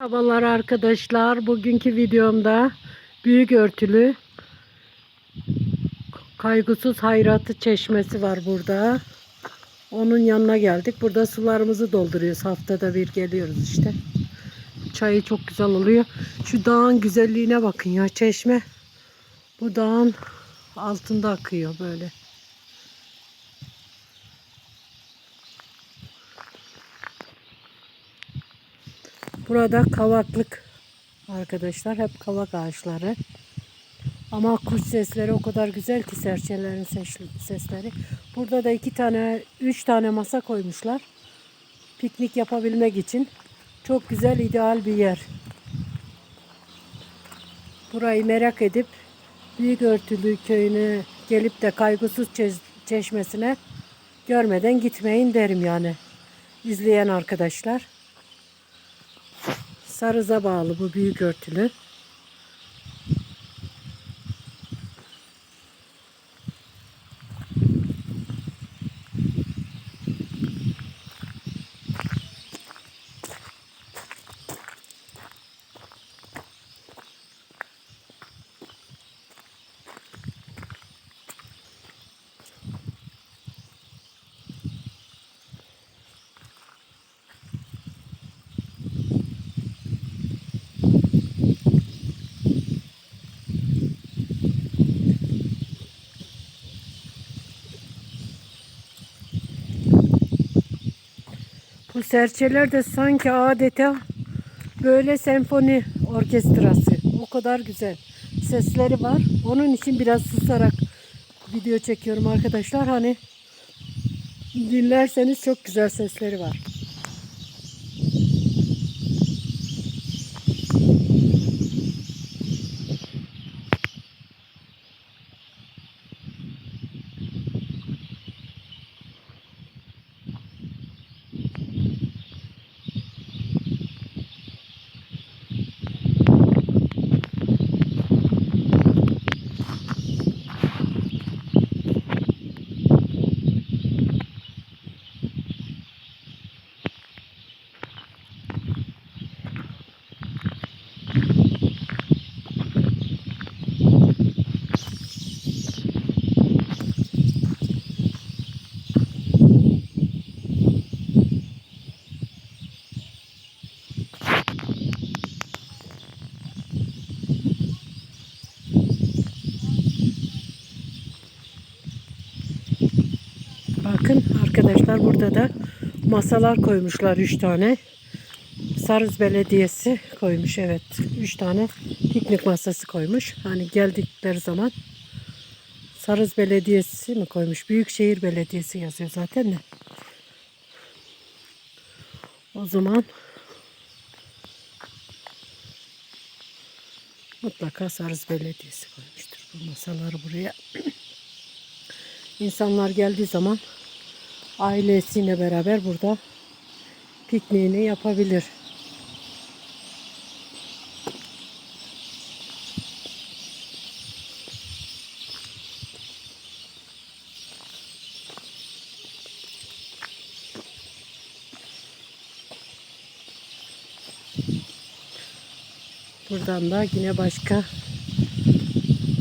Merhabalar arkadaşlar. Bugünkü videomda büyük örtülü kaygısız hayratı çeşmesi var burada. Onun yanına geldik. Burada sularımızı dolduruyoruz. Haftada bir geliyoruz işte. Çayı çok güzel oluyor. Şu dağın güzelliğine bakın ya çeşme. Bu dağın altında akıyor böyle. Burada kavaklık arkadaşlar. Hep kavak ağaçları. Ama kuş sesleri o kadar güzel ki serçelerin ses- sesleri. Burada da iki tane, üç tane masa koymuşlar. Piknik yapabilmek için. Çok güzel, ideal bir yer. Burayı merak edip Büyük Örtülü köyüne gelip de kaygısız çeş- çeşmesine görmeden gitmeyin derim yani. İzleyen arkadaşlar. Sarıza bağlı bu büyük örtülü. Bu serçeler de sanki adeta böyle senfoni orkestrası. O kadar güzel. Sesleri var. Onun için biraz susarak video çekiyorum arkadaşlar. Hani dinlerseniz çok güzel sesleri var. Bakın arkadaşlar burada da masalar koymuşlar 3 tane. Sarız Belediyesi koymuş evet. 3 tane piknik masası koymuş. Hani geldikleri zaman Sarız Belediyesi mi koymuş? Büyükşehir Belediyesi yazıyor zaten de. O zaman mutlaka Sarız Belediyesi koymuştur bu masaları buraya. İnsanlar geldiği zaman ailesiyle beraber burada pikniğini yapabilir. Buradan da yine başka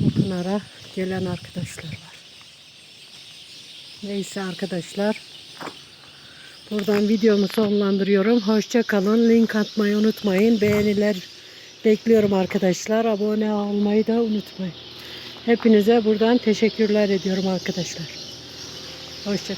bu pınara gelen arkadaşlar var. Neyse arkadaşlar. Buradan videomu sonlandırıyorum. Hoşça kalın. Link atmayı unutmayın. Beğeniler bekliyorum arkadaşlar. Abone olmayı da unutmayın. Hepinize buradan teşekkürler ediyorum arkadaşlar. Hoşça